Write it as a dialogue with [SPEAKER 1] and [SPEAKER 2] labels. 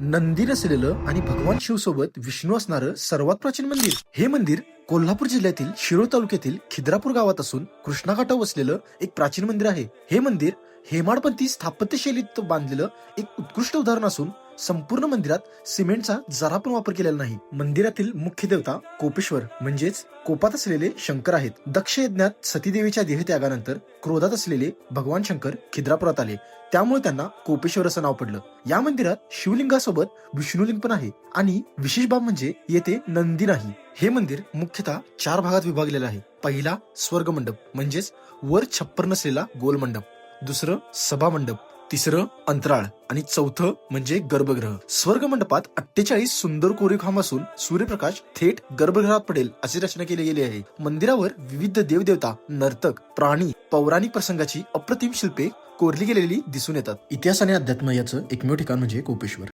[SPEAKER 1] नंदी नसलेलं आणि भगवान शिव सोबत विष्णू असणारं सर्वात प्राचीन मंदिर. हे मंदिर कोल्हापूर जिल्ह्यातील शिरोळ तालुक्यातील खिद्रापूर गावात असून कृष्णाघाटावर वसलेलं एक प्राचीन मंदिर आहे. हे मंदिर हेमाडपंथी स्थापत्य शैलीत बांधलेलं एक उत्कृष्ट उदाहरण असून संपूर्ण मंदिरात सिमेंटचा जरा पण वापर केलेला नाही. मंदिरातील मुख्य देवता कोपेश्वर म्हणजेच कोपात असलेले शंकर आहेत. दक्ष यज्ञात सतीदेवीच्या देहत्यागानंतर क्रोधात असलेले भगवान शंकर खिद्रापुरात आले. त्यामुळे त्यांना कोपेश्वर असं नाव पडलं. या मंदिरात शिवलिंगासोबत विष्णुलिंग पण आहे आणि विशेष बाब म्हणजे येथे नंदी नाही. हे मंदिर मुख्यतः चार भागात विभागलेलं आहे. पहिला स्वर्ग मंडप म्हणजेच वर छप्पर नसलेला गोल मंडप दुसरं सभा मंडप तिसरं अंतराळ आणि चौथं म्हणजे गर्भगृह. स्वर्ग मंडपात अठ्ठेचाळीस सुंदर कोरीवखांब असून सूर्यप्रकाश थेट गर्भगृहात पडेल अशी रचना केली गेली आहे. मंदिरावर विविध देवदेवता नर्तक प्राणी पौराणिक प्रसंगाची अप्रतिम शिल्पे कोरली गेलेली दिसून येतात. इतिहास आणि अध्यात्म याचं एकमेव ठिकाण म्हणजे कोपेश्वर.